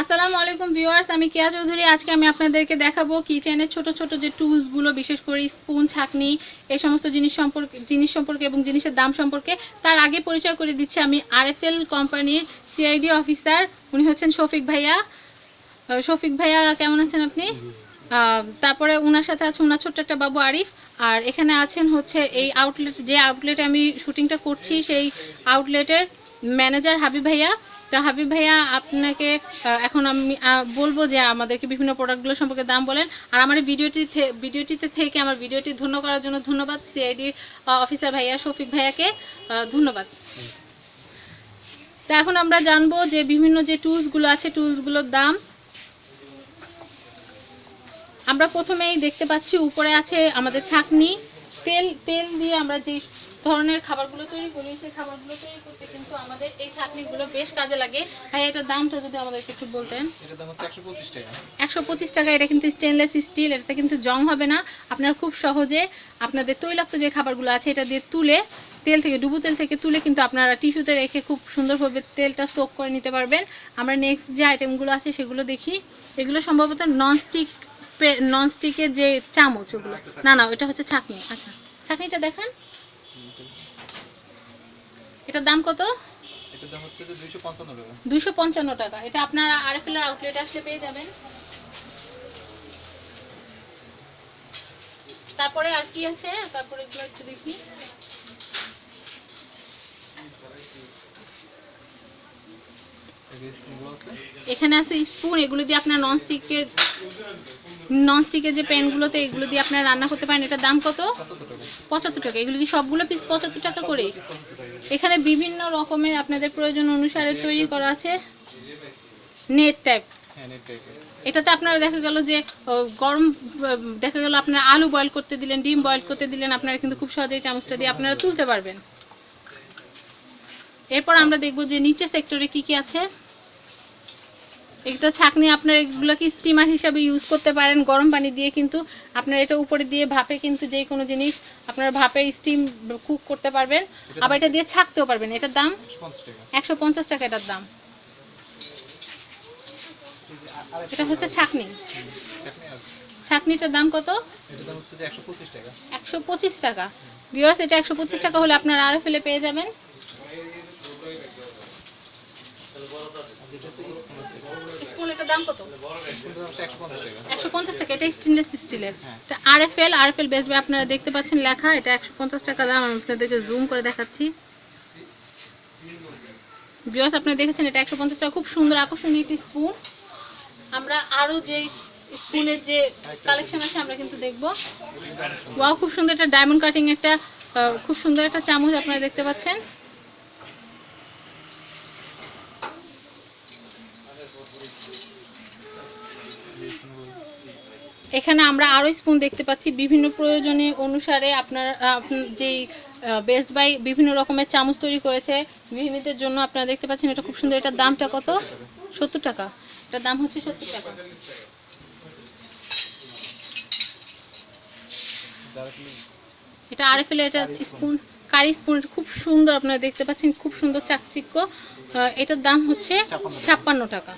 আসসালামু আলাইকুম ভিউয়ার্স, আমি কেয়া চৌধুরী। আজকে আমি আপনাদেরকে দেখাবো কিচেনের ছোট ছোট যে টুলসগুলো, বিশেষ করে স্পুন, ছাকনি, এই সমস্ত জিনিস সম্পর্কে জিনিস সম্পর্কে এবং জিনিসের দাম সম্পর্কে। তার আগে পরিচয় করে দিচ্ছি, আমি আরএফএল কোম্পানির সিআইডি অফিসার, উনি হচ্ছেন শফিক ভাইয়া। শফিক ভাইয়া, কেমন আছেন আপনি? তারপরে ওনার সাথে আছে ওনার ছোট্ট একটা বাবু আরিফ। আর এখানে আছেন হচ্ছে এই আউটলেট যে আউটলেটে আমি শুটিংটা করছি, সেই আউটলেটের ম্যানেজার হাবিব ভাইয়া। তো হাবিব ভাইয়া, আপনাকে এখন আমি বলব যে আমাদেরকে বিভিন্ন প্রোডাক্টগুলো সম্পর্কে দাম বলেন। আর আমার ভিডিওটি ভিডিওটিতে থেকে আমার ভিডিওটি ধন্য করার জন্য ধন্যবাদ সিআইডি অফিসার ভাইয়া শফিক ভাইয়াকে। ধন্যবাদ। তো এখন আমরা জানব যে বিভিন্ন যে টুলসগুলো আছে, টুলসগুলোর দাম। আমরা প্রথমেই দেখতে পাচ্ছি, উপরে আছে আমাদের ছাকনি। তেল তেল দিয়ে আমরা যে ধরনের খাবারগুলো তৈরি করি সেই খাবারগুলো তৈরি করতে কিন্তু আমাদের এই ছাকনিগুলো বেশ কাজে লাগে। ভাই এটার দামটা যদি আমাদেরকে একটু বলতেন। একশো পঁচিশ টাকা। এটা কিন্তু স্টেনলেস স্টিল এটাতে কিন্তু জং হবে না। আপনারা খুব সহজে আপনাদের তৈলাক্ত যে খাবারগুলো আছে এটা দিয়ে তুলে তেল থেকে ডুবু তেল থেকে তুলে কিন্তু আপনারা টিস্যুতে রেখে খুব সুন্দরভাবে তেলটা স্টোক করে নিতে পারবেন। আমরা নেক্সট যে আইটেমগুলো আছে সেগুলো দেখি। এগুলো সম্ভবত ননস্টিক ননস্টিকের যে চামচ ওগুলো। না না এটা হচ্ছে ছাকনি। আচ্ছা ছাকনিটা দেখান। এটার দাম কত? এটার দাম হচ্ছে টাকা। এটা আপনারা আরএফএল আউটলেট আসলে পেয়ে যাবেন। তারপরে আর কি আছে? তারপরে এগুলো একটু দেখি। এখানে আছে স্পুন এগুলো দিয়ে আপনার ননস্টিকের ননস্টিকের যে প্যানগুলোতে এগুলো দিয়ে আপনারা রান্না করতে পারেন, এটার দাম কত? পঁচাত্তর টাকা। এগুলো দিয়ে সবগুলো পিস পঁচাত্তর টাকা করে? এখানে বিভিন্ন রকমের আপনাদের প্রয়োজন অনুসারে তৈরি করা আছে। নেট টাইপ এটাতে আপনারা দেখা গেল যে গরম দেখা গেল আপনারা আলু বয়েল করতে দিলেন, ডিম বয়েল করতে দিলেন, আপনারা কিন্তু খুব সহজেই চামচটা দিয়ে আপনারা তুলতে পারবেন। এরপর আমরা দেখব যে নিচে সেক্টরে কি কি আছে। একটা ছাকনি আপনার এগুলোকে স্টিমার হিসাবে ইউজ করতে পারেন গরম পানি দিয়ে কিন্তু আপনার এটা উপরে দিয়ে ভাপে কিন্তু যে কোনো জিনিস আপনারা ভাপের স্টিম কুক করতে পারবেন। আবার এটা দিয়ে ছাকতেও পারবেন এটার দাম একশো পঞ্চাশ টাকা। এটার দাম। এটা হচ্ছে ছাকনি। ছাকনিটার দাম কত? একশো পঁচিশ টাকা। ভিওয়ার্স এটা একশো পঁচিশ টাকা হলে আপনার আর ফেলে পেয়ে যাবেন। আর এটার দাম কত? একশো পঞ্চাশ টাকা। এটা স্টেনলেস স্টিলের হ্যাঁ। এটা আর এফ এল আর এফ এল বেসবে আপনারা দেখতে পাচ্ছেন লেখা এটা একশো পঞ্চাশ টাকা দাম আমি আপনাদেরকে জুম করে দেখাচ্ছি। আপনারা দেখেছেন এটা একশো পঞ্চাশ টাকা খুব সুন্দর আকর্ষণীয় একটি স্পুন আমরা আরও যে স্পুনের যে কালেকশন আছে আমরা কিন্তু দেখব। ওয়াও খুব সুন্দর একটা ডায়মন্ড কাটিং একটা আহ, খুব সুন্দর একটা চামচ আপনারা দেখতে পাচ্ছেন। এখানে আমরা আরও স্পুন দেখতে পাচ্ছি। বিভিন্ন প্রয়োজনে অনুসারে আপনার যেই বেস্ট বাই বিভিন্ন রকমের চামচ তৈরি করেছে। গৃহিণীদের জন্য আপনারা দেখতে পাচ্ছেন এটা খুব সুন্দর। এটার দামটা কত? সত্তর টাকা। এটার দাম হচ্ছে সত্তর টাকা। এটা আরএফএল এটা স্পুন, কারি স্পুন। খুব সুন্দর আপনারা দেখতে পাচ্ছেন। খুব সুন্দর চাকচিক্য। এটার দাম হচ্ছে ছাপ্পান্ন টাকা। ছাপ্পান্ন টাকা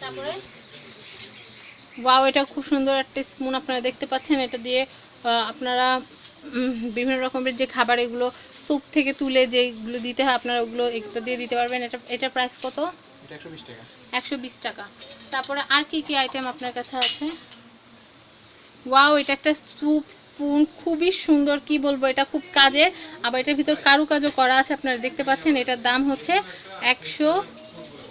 তারপরে ওয়াও এটা খুব সুন্দর একটা স্পুন আপনারা দেখতে পাচ্ছেন। এটা দিয়ে আপনারা বিভিন্ন রকমের যে খাবার এগুলো স্যুপ থেকে তুলে যেগুলো দিতে হয় আপনারা ওগুলো এটা দিয়ে দিতে পারবেন। এটা এটা প্রাইস কত? একশো বিশ টাকা। একশো বিশ টাকা। তারপরে আর কি কি আইটেম আপনার কাছে আছে? ওয়াও এটা একটা স্যুপ স্পুন খুবই সুন্দর। কি বলব এটা খুব কাজের। আবার এটার ভিতর কারুকাজও করা আছে আপনারা দেখতে পাচ্ছেন। এটার দাম হচ্ছে একশো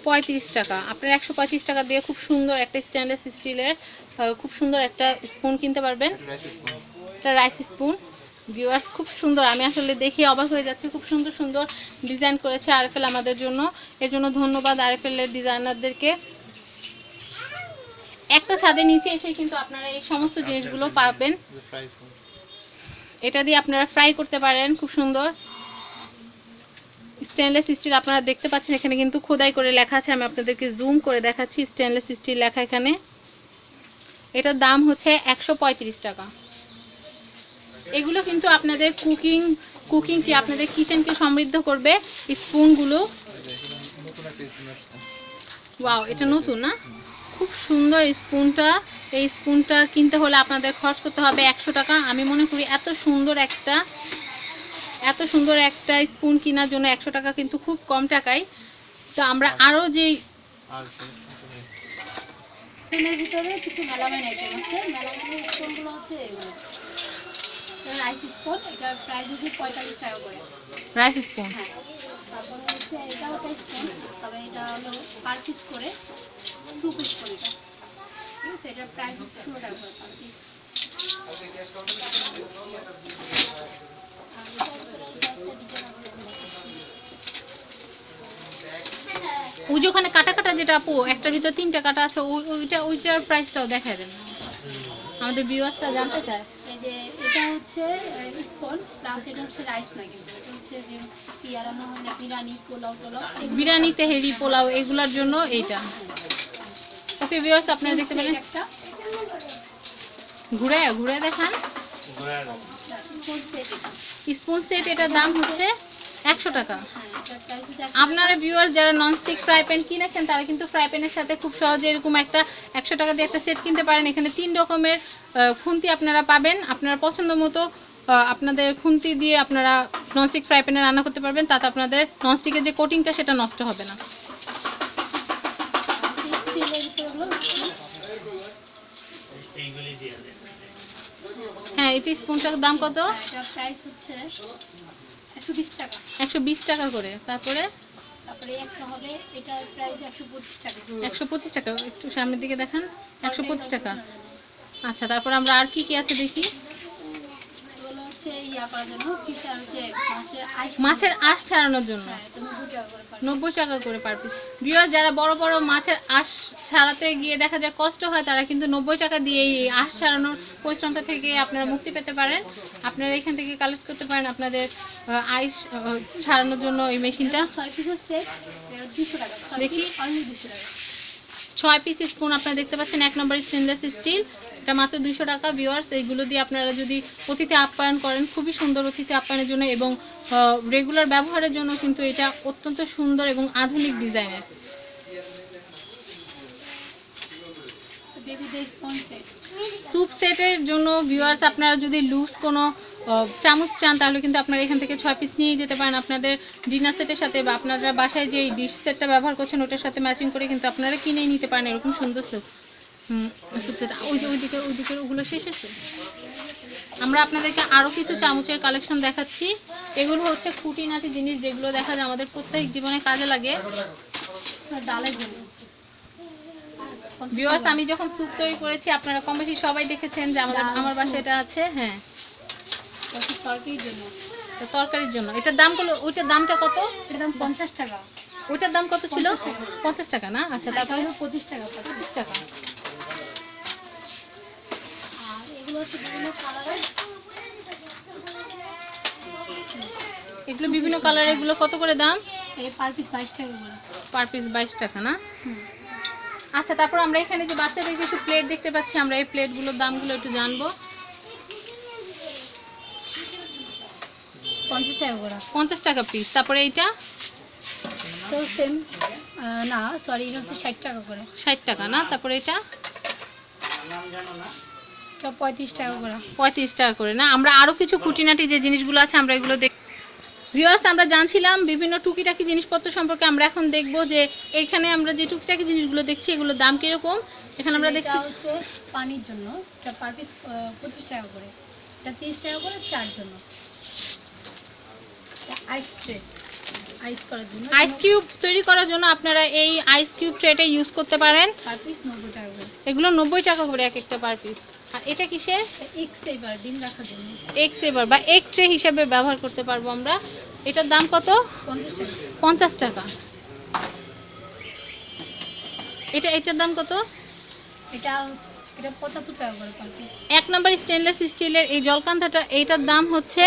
পঁয়ত্রিশ টাকা। আপনারা একশো পঁয়ত্রিশ টাকা দিয়ে খুব সুন্দর একটা স্টেনলেস স্টিলের খুব সুন্দর একটা স্পুন কিনতে পারবেন। একটা রাইস স্পুন ভিউয়ার্স খুব সুন্দর। আমি আসলে দেখে অবাক হয়ে যাচ্ছি। খুব সুন্দর সুন্দর ডিজাইন করেছে আরএফএল আমাদের জন্য। এর জন্য ধন্যবাদ আরএফএল এর ডিজাইনারদেরকে একটা ছাদের নিচে এসে কিন্তু আপনারা এই সমস্ত জিনিসগুলো পাবেন। এটা দিয়ে আপনারা ফ্রাই করতে পারেন। খুব সুন্দর। স্টেনলেস স্টিল আপনারা দেখতে পাচ্ছেন, এখানে কিন্তু খোদাই করে লেখা আছে, আমি আপনাদেরকে জুম করে দেখাচ্ছি স্টেনলেস স্টিল লেখা এখানে। এটার দাম হচ্ছে একশো পঁয়ত্রিশ টাকা। এগুলো কিন্তু আপনাদের কুকিং কুকিং কি, আপনাদের কিচেনকে সমৃদ্ধ করবে স্পুনগুলো ওয়াও এটা নতুন না? খুব সুন্দর স্পুনটা এই স্পুনটা কিনতে হলে আপনাদের খরচ করতে হবে একশো টাকা। আমি মনে করি এত সুন্দর একটা এত সুন্দর একটা স্পুন কেনার জন্য একশো টাকা কিন্তু খুব কম টাকায়। তো আমরা আরও যে স্পুনের ভিতরে কিছু মেলামাইন আইটেম আছে। মেলামাইনের স্পুনগুলো হচ্ছে রাইস স্পুন এটার প্রাইস হচ্ছে পঁয়তাল্লিশ টাকা করে। রাইস স্পুন হ্যাঁ। তারপরে হচ্ছে এটাও একটা স্পুন তবে এটা হলো পার পিস করে স্যুপ স্পুন এটা। ঠিক আছে এটার প্রাইস হচ্ছে ষোলো টাকা করে পার পিস ওই যে ওখানে কাটা কাটা যেটা আপু একটার ভিতর তিনটা কাটা আছে ওই- ওইটা ওইটার প্রাইসটাও দেখায় দেন। আমাদের ভিউয়ার্সরা জানতে চায়। এই যে এটা হচ্ছে স্পুন প্লাস এটা হচ্ছে রাইস না কিন্তু এটা হচ্ছে যে হয় না বিরিয়ানি পোলাও বিরিয়ানি তেহেরি পোলাও এগুলোর জন্য এইটা। ওকে ভিউয়ার্স আপনারা দেখতে পারেন। একটা। ঘুরে ঘুরে দেখান। স্পুন সেট এটার দাম হচ্ছে একশো টাকা। আপনারা ভিউয়ার্স যারা ননস্টিক ফ্রাই প্যান কিনেছেন, তারা কিন্তু ফ্রাই প্যানের সাথে খুব সহজে এরকম একটা একশো টাকা দিয়ে একটা সেট কিনতে পারেন। এখানে তিন রকমের খুন্তি আপনারা পাবেন। আপনারা পছন্দ মতো আপনাদের খুন্তি দিয়ে আপনারা ননস্টিক ফ্রাই প্যানে রান্না করতে পারবেন। তাতে আপনাদের ননস্টিকের যে কোটিংটা সেটা নষ্ট হবে না। স্টিলের ভিতরগুলো হ্যাঁ এটি স্পুনটার দাম কত? হ্যাঁ, প্রাইস হচ্ছে একশো বিশ টাকা। একশো বিশ টাকা করে। তারপরে? তারপরে একটা হবে এটার প্রাইস একশো পঁচিশ টাকা। একশো পঁচিশ টাকা। একটু সামনের দিকে দেখান। একশো পঁচিশ টাকা। আচ্ছা তারপর আমরা আর কি কি আছে দেখি? হচ্ছে ইয়া করার জন্য ফিশ হচ্ছে মাছের আঁশ ছাড়ানোর জন্য। হ্যাঁ নব্বই টাকা করে পার পিস বিয়ার যারা বড় বড় মাছের আঁশ ছাড়াতে গিয়ে দেখা যায় কষ্ট হয় তারা কিন্তু নব্বই টাকা দিয়ে এই আঁশ ছাড়ানোর পরিশ্রমটা থেকে আপনারা মুক্তি পেতে পারেন। আপনারা এখান থেকে কালেক্ট করতে পারেন আপনাদের আইস ছাড়ানোর জন্য এই মেশিনটা ছয় পিসের সেট দুশো টাকা দেখি। অনলি দুশো টাকা। ছয় পিস স্পুন আপনারা দেখতে পাচ্ছেন, এক নম্বর স্টেনলেস স্টিল এটা মাত্র দুশো টাকা ভিওয়ার্স এইগুলো দিয়ে আপনারা যদি অতিথি আপ্যায়ন করেন, খুবই সুন্দর অতিথি আপ্যায়নের জন্য এবং রেগুলার ব্যবহারের জন্য কিন্তু এটা অত্যন্ত সুন্দর এবং আধুনিক ডিজাইনের বেবিদের স্পন সেট স্যুপ সেটের জন্য ভিউয়ার্স আপনারা যদি লুজ কোনো চামচ চান তাহলে কিন্তু আপনারা এখান থেকে ছয় পিস নিয়ে যেতে পারেন। আপনাদের ডিনার সেটের সাথে বা আপনারা বাসায় যে ডিশ সেটটা ব্যবহার করছেন ওটার সাথে ম্যাচিং করে কিন্তু আপনারা কিনেই নিতে পারেন এরকম সুন্দর স্যুপ স্যুপ সেট ওই যে ওইদিকে ওইদিকে ওগুলো শেষ হচ্ছে আমরা আপনাদেরকে আরও কিছু চামচের কালেকশন দেখাচ্ছি। এগুলো হচ্ছে খুঁটিনাটি জিনিস যেগুলো দেখা যায় আমাদের প্রত্যেক জীবনে কাজে লাগে। জন্য। ভিউয়ার্স আমি যখন স্যুপ তৈরি করেছি আপনারা কম বেশি সবাই দেখেছেন যে আমাদের আমার বাসায়। এটা আছে হ্যাঁ। তরকারির জন্য। তরকারির জন্য। এটার দাম কত ওইটার দামটা কত? এটার দাম পঞ্চাশ টাকা। ওইটার দাম কত ছিল? 50 টাকা। পঞ্চাশ টাকা না? আচ্ছা তারপরে? পঁচিশ টাকা। পঁচিশ টাকা। আর এগুলো বিভিন্ন কালারের। এগুলো বিভিন্ন কালার এগুলো কত করে দাম? এই পার পিস বাইশ টাকা পার পিস বাইশ টাকা না? হুম। আচ্ছা তারপর আমরা এখানে যে বাচ্চাদের কিছু প্লেট দেখতে পাচ্ছি আমরা এই প্লেটগুলোর দামগুলো একটু জানব। পঞ্চাশ টাকা করে। পঞ্চাশ টাকা পিস তারপরে এইটা? তো সেম না সরি এটা হচ্ছে ষাট টাকা করে। ষাট টাকা না? তারপরে এটা? এটা পঁয়ত্রিশ টাকা করে। পঁয়ত্রিশ টাকা করে না? আমরা আরও কিছু খুঁটিনাটি যে জিনিসগুলো আছে আমরা এগুলো দেখ ভিউয়ার্স আমরা জানছিলাম বিভিন্ন টুকিটাকি জিনিসপত্র সম্পর্কে আমরা এখন দেখব যে এখানে আমরা যে টুকিটাকি জিনিসগুলো দেখছি এগুলোর দাম কীরকম? এখানে আমরা দেখছি হচ্ছে পানির জন্য। এটা পার পিস পঁচিশ টাকা করে। এটা তিরিশ টাকা করে চার জন্য। আইস ট্রে আইস করার জন্য। আইস কিউব তৈরি করার জন্য আপনারা এই আইস কিউব ট্রেটা ইউজ করতে পারেন। পার পিস নব্বই টাকা করে। এগুলো নব্বই টাকা করে এক একটা পার পিস আর এটা কিসের? এগ সেভার ডিম রাখার জন্য। এগ সেভার বা এগ ট্রে হিসেবে ব্যবহার করতে পারব আমরা। এটার দাম কত? পঞ্চাশ টাকা। এটা এটার দাম কত? এটা এটা পঁচাত্তর টাকা করে পার পিস এক নম্বর স্টেনলেস স্টিলের এই জলকান্থাটা এইটার দাম হচ্ছে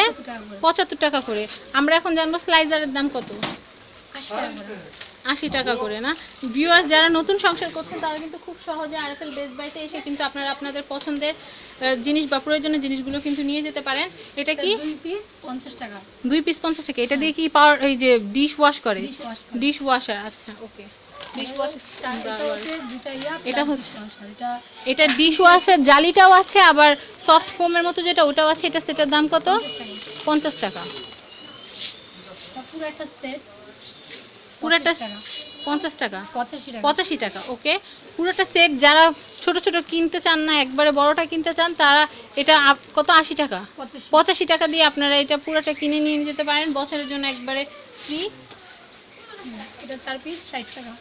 পঁচাত্তর টাকা করে। আমরা এখন জানব স্লাইজারের দাম কত। আশি টাকা করে। আশি টাকা করে না? ভিউয়ার্স যারা নতুন সংসার করছেন তারা কিন্তু খুব সহজে আর আরএফএল বেস্ট বাইতে এসে কিন্তু আপনারা আপনাদের পছন্দের জিনিস বা প্রয়োজনীয় জিনিসগুলো কিন্তু নিয়ে যেতে পারেন। এটা কি? দুই পিস পঞ্চাশ টাকা। দুই পিস পঞ্চাশ টাকা। এটা দিয়ে কি পাওয়ার এই যে ডিশ ওয়াশ করে? ডিশ ওয়াশার আচ্ছা ওকে এটা হচ্ছে ডিশ ওয়াশের জালিটাও আছে আবার সফট ফোমের মতো যেটা ওটাও আছে। এটা সেটার দাম কত? পঞ্চাশ টাকা। পুরো একটা সেট পুরোটা পঞ্চাশ টাকা? পঁচাশি টাকা। ওকে। পুরোটা সেট যারা ছোট ছোট কিনতে চান না একবারে বড়টা কিনতে চান তারা এটা কত? আশি টাকা। পঁচাশি। টাকা দিয়ে আপনারা এটা পুরোটা কিনে নিয়ে যেতে পারেন। বছরের জন্য একবারে ফ্রি এটা চার পিস ষাট টাকা।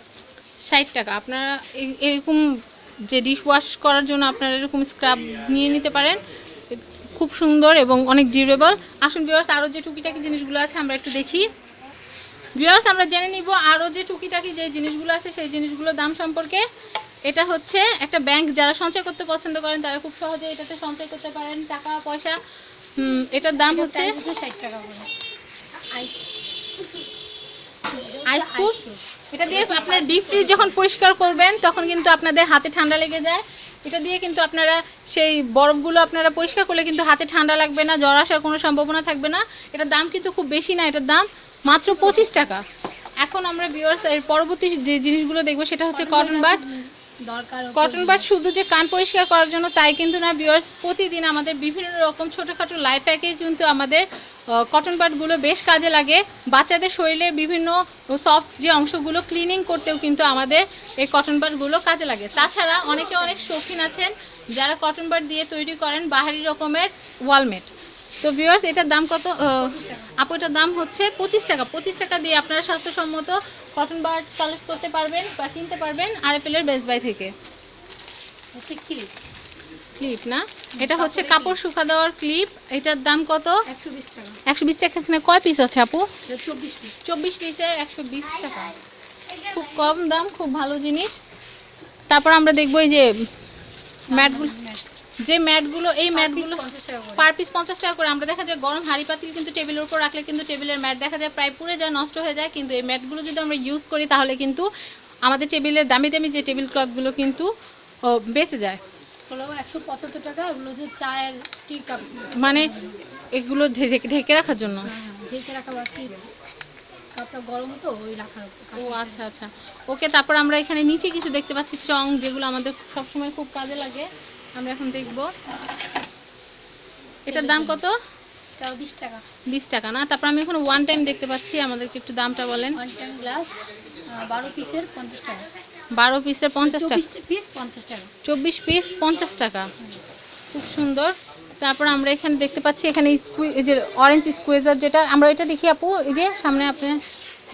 ষাট টাকা। আপনারা এই- এরকম যে ডিশ ওয়াশ করার জন্য আপনারা এরকম স্ক্রাব নিয়ে নিতে পারেন। খুব সুন্দর এবং অনেক ডিউরেবল আসুন ভিউয়ার্স আরও যে টুকিটাকি জিনিসগুলো আছে আমরা একটু দেখি। ভিউয়ার্স আমরা জেনে নিব আরও যে টুকিটাকি যে জিনিসগুলো আছে সেই জিনিসগুলোর দাম সম্পর্কে। এটা হচ্ছে একটা ব্যাংক যারা সঞ্চয় করতে পছন্দ করেন তারা খুব সহজে এটাতে সঞ্চয় করতে পারেন। টাকা পয়সা এটার দাম হচ্ছে ষাট টাকা করে। আইস আইস কুল এটা দিয়ে আপনার ডিপ ফ্রিজ যখন পরিষ্কার করবেন তখন কিন্তু আপনাদের হাতে ঠান্ডা লেগে যায়। এটা দিয়ে কিন্তু আপনারা সেই বরফগুলো আপনারা পরিষ্কার করলে কিন্তু হাতে ঠান্ডা লাগবে না, জ্বর আসার কোনো সম্ভাবনা থাকবে না। এটার দাম কিন্তু খুব বেশি না, এটার দাম মাত্র পঁচিশ টাকা। এখন আমরা ভিউয়ার্স এর পরবর্তী যে জিনিসগুলো দেখব সেটা হচ্ছে কটন বাট কটন বাট শুধু যে কান পরিষ্কার করার জন্য তাই কিন্তু না ভিউয়ার্স প্রতিদিন আমাদের বিভিন্ন রকম ছোটোখাটো লাইফ হ্যাকে কিন্তু আমাদের কটন বাটগুলো বেশ কাজে লাগে। বাচ্চাদের শরীরে বিভিন্ন সফট যে অংশগুলো ক্লিনিং করতেও কিন্তু আমাদের এই কটন বাটগুলো কাজে লাগে। তাছাড়া অনেকে অনেক শৌখিন আছেন, যারা কটন বাট দিয়ে তৈরি করেন বাহারি রকমের ওয়ালমেট তো ভিউয়ার্স এটার দাম কত? আপু এটার দাম হচ্ছে পঁচিশ টাকা। পঁচিশ টাকা দিয়ে আপনারা স্বাস্থ্যসম্মত কটন বার্ড কালেক্ট করতে পারবেন বা কিনতে পারবেন আর এফ এর বেস্ট বাই থেকে। হচ্ছে ক্লিপ ক্লিপ না? এটা হচ্ছে কাপড় শুকা দেওয়ার ক্লিপ এটার দাম কত? একশো বিশ টাকা। একশো বিশ টাকা। এখানে কয় পিস আছে আপু? চব্বিশ পিস চব্বিশ পিসের একশো বিশ টাকা। খুব কম দাম খুব ভালো জিনিস। তারপর আমরা দেখব এই যে ম্যাটগুলো যে ম্যাটগুলো এই ম্যাটগুলো পার পিস পঞ্চাশ টাকা করে। আমরা দেখা যায় গরম হাঁড়ি পাতিল কিন্তু টেবিলের উপর রাখলে কিন্তু টেবিলের ম্যাট দেখা যায় প্রায় পুড়ে যায় নষ্ট হয়ে যায়। কিন্তু এই ম্যাটগুলো যদি আমরা ইউজ করি তাহলে কিন্তু আমাদের টেবিলের দামি দামি যে টেবিল ক্লথগুলো কিন্তু ও, বেঁচে যায়। মানে এগুলো ঢেকে রাখার জন্য? ঢেকে রাখা কাপটা গরম তো ওই রাখার ও আচ্ছা আচ্ছা। ওকে তারপর আমরা এখানে নিচে কিছু দেখতে পাচ্ছি চং যেগুলো আমাদের সবসময় খুব কাজে লাগে। আমরা এখন দেখব। এটার দাম কত? বিশ টাকা। বিশ টাকা না? তারপর আমি এখন ওয়ান টাইম দেখতে পাচ্ছি আমাদেরকে একটু দামটা বলেন। ওয়ান টাইম গ্লাস বারো পিসের পঞ্চাশ টাকা। বারো পিসের পঞ্চাশ টাকা। চব্বিশ পিস পঞ্চাশ টাকা। চব্বিশ পিস পঞ্চাশ টাকা। খুব সুন্দর। তারপর আমরা এখানে দেখতে পাচ্ছি এখানে স্কুই এই যে অরেঞ্জ স্কুয়েজার যেটা আমরা এটা দেখি আপু এই যে সামনে আপনি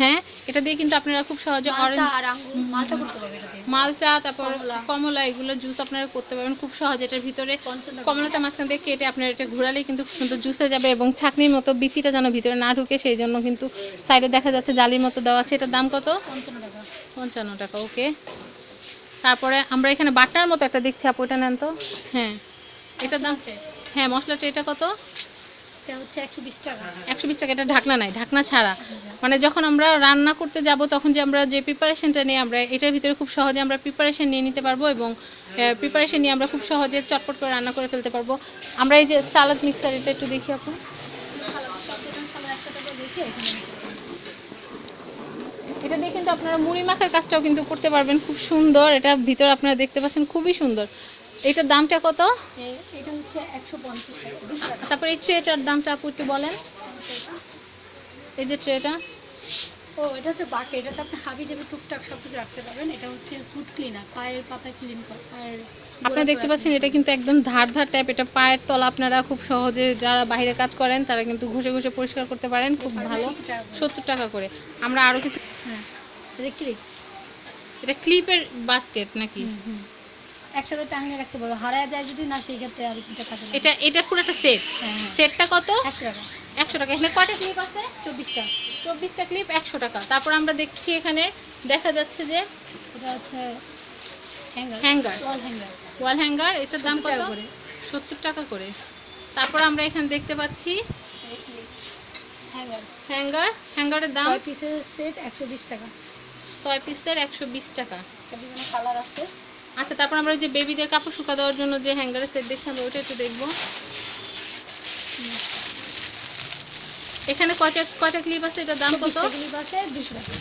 হ্যাঁ এটা দিয়ে কিন্তু আপনারা খুব সহজে মালটা অরেঞ্জ আর আঙ্গুর মালটা করতে পারবে এটাতে মালচা তারপর কমলা। এগুলো জুস আপনারা করতে পারবেন খুব সহজে। এটার ভিতরে কমলাটা মাঝখান দিয়ে কেটে আপনারা এটা ঘোরালেই কিন্তু সুন্দর জুস হয়ে যাবে এবং ছাকনির মতো বিচিটা যেন ভিতরে না ঢুকে সেই জন্য কিন্তু সাইডে দেখা যাচ্ছে জালির মতো দেওয়া আছে। এটার দাম কত? পঞ্চান্ন টাকা। পঞ্চান্ন টাকা ওকে তারপরে আমরা এখানে বাটার মতো একটা দেখছি আপু এটা নেন তো। হ্যাঁ। এটার দাম হ্যাঁ মশলাটা এটা কত? একশো বিশ টাকা। একশো ঢাকনা নাই, ঢাকনা ছাড়া। মানে যখন আমরা রান্না করতে তখন যে আমরা যে প্রিপারেশনটা নিয়ে আমরা, এটার ভিতরে খুব সহজে আমরা প্রিপারেশন নিয়ে নিতে পারব এবং প্রিপারেশন নিয়ে আমরা খুব সহজে চটপট করে রান্না করে ফেলতে পারব। আমরা এই যে সালাদ মিক্সার এটা একটু দেখি। এটা কিন্তু আপনারা মুড়ি মাখার কাজটাও কিন্তু করতে পারবেন, খুব সুন্দর। এটা ভিতর আপনারা দেখতে পাচ্ছেন, খুবই সুন্দর। এটার দামটা কত? এ- এটা হচ্ছে একশো পঞ্চাশ টাকা। দুশো তারপর এই ট্রেটার দামটা আপু একটু বলেন। এই যে ট্রেটা। ও এটা হচ্ছে বাকে। এটাতে আপনি হাবি যাবে টুকটাক সব কিছু রাখতে পারবেন এটা হচ্ছে ফুড ক্লিনার পায়ের পাতা ক্লিন করে পায়ের আপনারা দেখতে পাচ্ছেন এটা কিন্তু একদম ধার ধার টাইপ এটা পায়ের তলা আপনারা খুব সহজে যারা বাইরে কাজ করেন তারা কিন্তু ঘষে ঘষে পরিষ্কার করতে পারেন খুব ভালো। সত্তর টাকা করে। আমরা আরও কিছু হ্যাঁ এটা ক্লিক এটা ক্লিপের বাস্কেট নাকি? একসাথে টাঙিয়ে রাখতে পারব হারায় যায় যদি না সেই ক্ষেত্রে আর এটা থাকে এটা এটা পুরো একটা সেট হ্যাঁ হ্যাঁ। সেটটা কত? একশো টাকা। একশো টাকা। এখানে কয়টা ক্লিপ আছে? চব্বিশটা। চব্বিশটা ক্লিপ একশো টাকা। তারপর আমরা দেখছি এখানে দেখা যাচ্ছে যে এটা হচ্ছে hanger hanger wall hanger wall hanger এটার দাম কত? করে। সত্তর টাকা করে। তারপর আমরা এখানে দেখতে পাচ্ছি হ্যাঙ্গার হ্যাঙ্গার হ্যাঙ্গারের দাম ছয় পিসের সেট একশো বিশ টাকা। ছয় পিসের একশো বিশ টাকা। বিভিন্ন কালার আছে। আচ্ছা তারপর আমরা যে বেবিদের কাপড় শুকা দেওয়ার জন্য যে হ্যাঙ্গারের সেট দেখছি আমরা ওটা একটু দেখব। এখানে কয়টা কয়টা ক্লিপ আছে? এটার দাম কত? ক্লিপ আছে দুশো টাকা।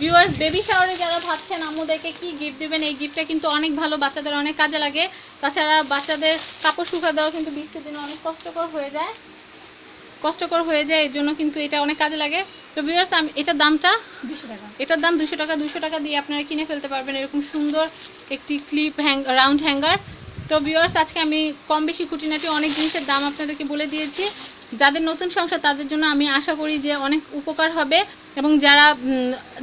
ভিউয়ার্স বেবি শাওয়ারে যারা ভাবছেন আম্মুদেরকে কি গিফট দিবেন এই গিফটটা কিন্তু অনেক ভালো বাচ্চাদের অনেক কাজে লাগে। তাছাড়া বাচ্চাদের কাপড় শুকা দেওয়া কিন্তু বৃষ্টির দিনে অনেক কষ্টকর হয়ে যায়। কষ্টকর হয়ে যায় এর জন্য কিন্তু এটা অনেক কাজে লাগে। তো ভিউয়ার্স আমি এটার দামটা দুশো টাকা। এটার দাম দুশো টাকা দুশো টাকা দিয়ে আপনারা কিনে ফেলতে পারবেন এরকম সুন্দর একটি ক্লিপ হ্যাং রাউন্ড হ্যাঙ্গার তো ভিউয়ার্স আজকে আমি কম বেশি খুঁটিনাটি অনেক জিনিসের দাম আপনাদেরকে বলে দিয়েছি। যাদের নতুন সংসার তাদের জন্য আমি আশা করি যে অনেক উপকার হবে এবং যারা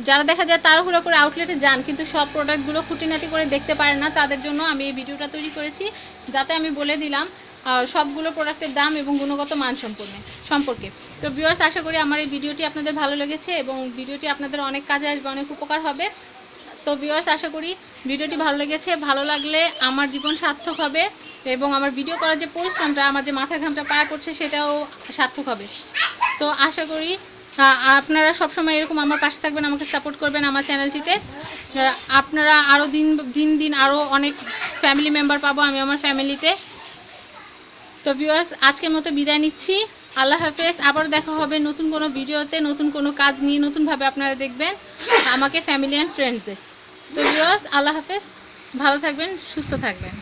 যারা দেখা যায় তারা তাড়াহুড়ো করে আউটলেটে যান কিন্তু সব প্রোডাক্টগুলো খুঁটিনাটি করে দেখতে পারে না তাদের জন্য আমি এই ভিডিওটা তৈরি করেছি। যাতে আমি বলে দিলাম সবগুলো প্রোডাক্টের দাম এবং গুণগত মান সম্পূর্ণ, সম্পর্কে। তো ভিউয়ার্স আশা করি আমার এই ভিডিওটি আপনাদের ভালো লেগেছে এবং ভিডিওটি আপনাদের অনেক কাজে আসবে, অনেক উপকার হবে। তো ভিউয়ার্স আশা করি ভিডিওটি ভালো লেগেছে। ভালো লাগলে আমার জীবন সার্থক হবে এবং আমার ভিডিও করার যে পরিশ্রমটা, আমার যে মাথার ঘামটা পায়ে পড়ছে, সেটাও সার্থক হবে। তো আশা করি আপনারা সবসময় এরকম আমার পাশে থাকবেন, আমাকে সাপোর্ট করবেন আমার চ্যানেলটিতে আপনারা আরও দিন দিন দিন আরও অনেক ফ্যামিলি মেম্বার পাবো আমি আমার ফ্যামিলিতে তো ভিউয়ার্স আজকের মতো বিদায় নিচ্ছি। আল্লাহ হাফেজ, আবার দেখা হবে নতুন কোনো ভিডিওতে, নতুন কোনো কাজ নিয়ে, নতুনভাবে আপনারা দেখবেন আমাকে ফ্যামিলি অ্যান্ড ফ্রেন্ডসদের তো ভিউয়ার্স আল্লাহ হাফেজ, ভালো থাকবেন, সুস্থ থাকবেন।